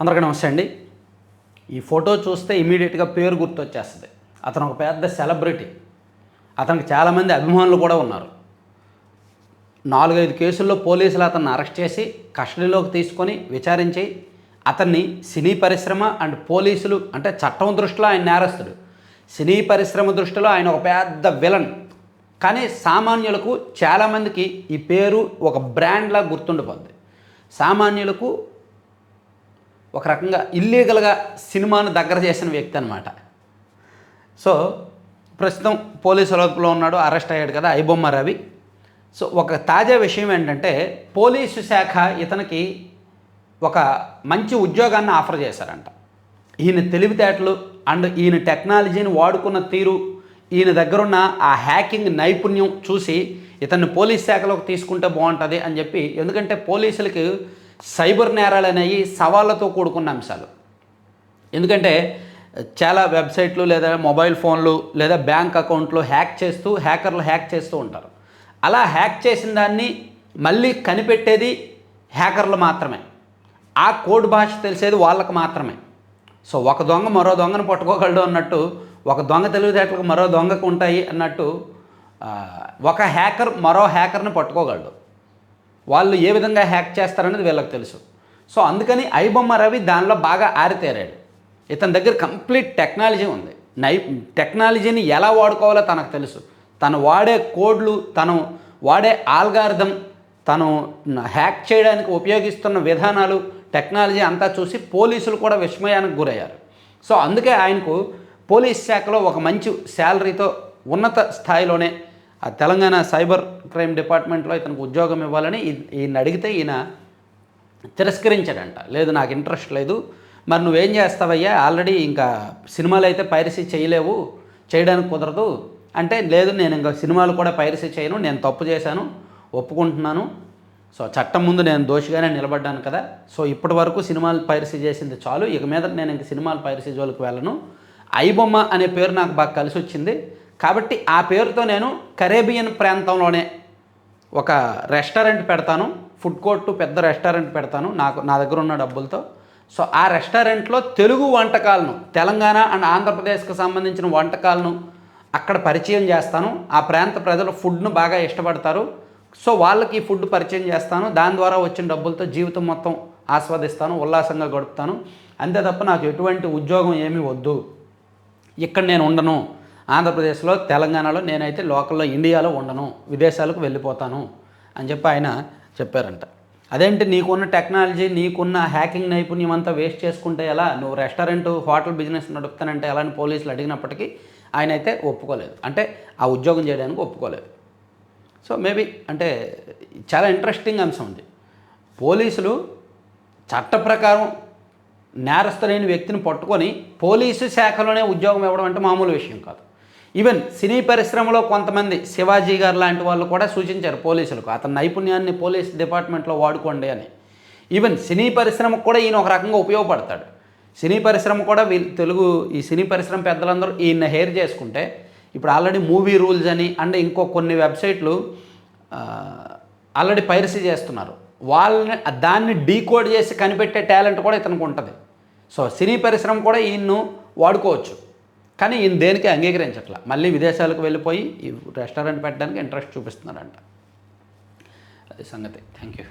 అందరికీ నమస్తే అండి. ఈ ఫోటో చూస్తే ఇమీడియట్గా పేరు గుర్తొచ్చేస్తుంది. అతను ఒక పెద్ద సెలబ్రిటీ. అతనికి చాలామంది అభిమానులు కూడా ఉన్నారు. నాలుగైదు కేసుల్లో పోలీసులు అతన్ని అరెస్ట్ చేసి కస్టడీలోకి తీసుకొని విచారించి అతన్ని సినీ పరిశ్రమ అండ్ పోలీసులు అంటే చట్టం దృష్టిలో ఆయన నేరస్తుడు. సినీ పరిశ్రమ దృష్టిలో ఆయన ఒక పెద్ద విలన్. కానీ సామాన్యులకు చాలామందికి ఈ పేరు ఒక బ్రాండ్లా గుర్తుండిపోద్ది. సామాన్యులకు ఒక రకంగా ఇల్లీగల్గా సినిమాను దగ్గర చేసిన వ్యక్తి అనమాట సో ప్రస్తుతం పోలీసు అదుపులో ఉన్నాడు అరెస్ట్ అయ్యాడు కదా ఐబొమ్మ రవి. సో ఒక తాజా విషయం ఏంటంటే పోలీసు శాఖ ఇతనికి ఒక మంచి ఉద్యోగాన్ని ఆఫర్ చేశారంట. ఈయన తెలివితేటలు అండ్ ఈయన టెక్నాలజీని వాడుకున్న తీరు ఈయన దగ్గరున్న ఆ హ్యాకింగ్ నైపుణ్యం చూసి ఇతన్ని పోలీస్ శాఖలోకి తీసుకుంటే బాగుంటుంది అని చెప్పి ఎందుకంటే పోలీసులకి సైబర్ నేరాలు అనేవి సవాళ్ళతో కూడుకున్న అంశాలు. ఎందుకంటే చాలా వెబ్సైట్లు లేదా మొబైల్ ఫోన్లు లేదా బ్యాంక్ అకౌంట్లు హ్యాక్ చేస్తూ హ్యాకర్లు హ్యాక్ చేస్తూ ఉంటారు. అలా హ్యాక్ చేసిన దాన్ని మళ్ళీ కనిపెట్టేది హ్యాకర్లు మాత్రమే. ఆ కోడ్ భాష తెలిసేది వాళ్ళకు మాత్రమే. సో ఒక దొంగ మరో దొంగను పట్టుకోగలడు అన్నట్టు ఒక దొంగ తెలివితేటలకు మరో దొంగకు ఉంటాయి అన్నట్టు ఒక హ్యాకర్ మరో హ్యాకర్ని పట్టుకోగలడు. వాళ్ళు ఏ విధంగా హ్యాక్ చేస్తారనేది వీళ్ళకి తెలుసు. సో అందుకని ఐబొమ్మ రవి దానిలో బాగా ఆరితేరాడు. ఇతని దగ్గర కంప్లీట్ టెక్నాలజీ ఉంది. నై టెక్నాలజీని ఎలా వాడుకోవాలో తనకు తెలుసు. తను వాడే కోడ్లు తను వాడే ఆల్గార్థం తను హ్యాక్ చేయడానికి ఉపయోగిస్తున్న విధానాలు టెక్నాలజీ అంతా చూసి పోలీసులు కూడా విస్మయానికి గురయ్యారు. సో అందుకే ఆయనకు పోలీస్ శాఖలో ఒక మంచి శాలరీతో ఉన్నత స్థాయిలోనే ఆ తెలంగాణ సైబర్ క్రైమ్ డిపార్ట్మెంట్లో ఇతనికి ఉద్యోగం ఇవ్వాలని ఈయన అడిగితే ఈయన తిరస్కరించాడంట. లేదు నాకు ఇంట్రెస్ట్ లేదు. మరి నువ్వేం చేస్తావయ్యా? ఆల్రెడీ ఇంకా సినిమాలు అయితే పైరసీ చేయలేవు. చేయడానికి కుదరదు. అంటే లేదు నేను ఇంకా సినిమాలు కూడా పైరసీ చేయను. నేను తప్పు చేశాను. ఒప్పుకుంటున్నాను. సో చట్టం ముందు నేను దోషిగానే నిలబడ్డాను కదా. సో ఇప్పటి వరకు సినిమాలు పైరసీ చేసింది చాలు. ఇక మీద నేను ఇంక సినిమాలు పైరసీ జోలికి వెళ్ళను. ఐబొమ్మ అనే పేరు నాకు బాగా కలిసి వచ్చింది కాబట్టి ఆ పేరుతో నేను కరేబియన్ ప్రాంతంలోనే ఒక రెస్టారెంట్ పెడతాను. ఫుడ్ కోర్టు పెద్ద రెస్టారెంట్ పెడతాను. నాకు నా దగ్గర ఉన్న డబ్బులతో. సో ఆ రెస్టారెంట్లో తెలుగు వంటకాలను తెలంగాణ అండ్ ఆంధ్రప్రదేశ్కి సంబంధించిన వంటకాలను అక్కడ పరిచయం చేస్తాను. ఆ ప్రాంత ప్రజలు ఫుడ్ను బాగా ఇష్టపడతారు. సో వాళ్ళకి ఈ ఫుడ్ పరిచయం చేస్తాను. దాని ద్వారా వచ్చిన డబ్బులతో జీవితం మొత్తం ఆస్వాదిస్తాను ఉల్లాసంగా గడుపుతాను. అంతే తప్ప నాకు ఎటువంటి ఉద్యోగం ఏమీ వద్దు. ఇక్కడ నేను ఉండను. ఆంధ్రప్రదేశ్లో తెలంగాణలో నేనైతే లోకల్లో ఇండియాలో ఉండను విదేశాలకు వెళ్ళిపోతాను అని చెప్పి ఆయన చెప్పారంట. అదేంటి నీకున్న టెక్నాలజీ నీకున్న హ్యాకింగ్ నైపుణ్యం అంతా వేస్ట్ చేసుకుంటే ఎలా? నువ్వు రెస్టారెంట్ హోటల్ బిజినెస్ నడుపుతానంటే ఎలా అని పోలీసులు అడిగినప్పటికీ ఆయన అయితే ఒప్పుకోలేదు. అంటే ఆ ఉద్యోగం చేయడానికి ఒప్పుకోలేదు. సో మేబీ అంటే చాలా ఇంట్రెస్టింగ్ అంశం ఉంది పోలీసులు చట్ట ప్రకారం నేరస్తులైన వ్యక్తిని పట్టుకొని పోలీసు శాఖలోనే ఉద్యోగం ఇవ్వడం అంటే మామూలు విషయం కాదు. ఈవెన్ సినీ పరిశ్రమలో కొంతమంది శివాజీ గారు లాంటి వాళ్ళు కూడా సూచించారు పోలీసులకు అతని నైపుణ్యాన్ని పోలీస్ డిపార్ట్మెంట్లో వాడుకోండి అని. ఈవెన్ సినీ పరిశ్రమకు కూడా ఈయన ఒక రకంగా ఉపయోగపడతాడు. సినీ పరిశ్రమ కూడా వీళ్ళు తెలుగు ఈ సినీ పరిశ్రమ పెద్దలందరూ ఈయన హెయిర్ చేసుకుంటే ఇప్పుడు ఆల్రెడీ మూవీ రూల్స్ అని అండ్ ఇంకో కొన్ని వెబ్సైట్లు ఆల్రెడీ పైరసీ చేస్తున్నారు. వాళ్ళని దాన్ని డీకోడ్ చేసి కనిపెట్టే టాలెంట్ కూడా ఇతనికి ఉంటుంది. సో సినీ పరిశ్రమ కూడా ఈయన్ను వాడుకోవచ్చు. కానీ ఈయన దేనికి అంగీకరించట్ల? మళ్ళీ విదేశాలకు వెళ్ళిపోయి ఈ రెస్టారెంట్ పెట్టడానికి ఇంట్రెస్ట్ చూపిస్తున్నారంట అది సంగతి. Thank you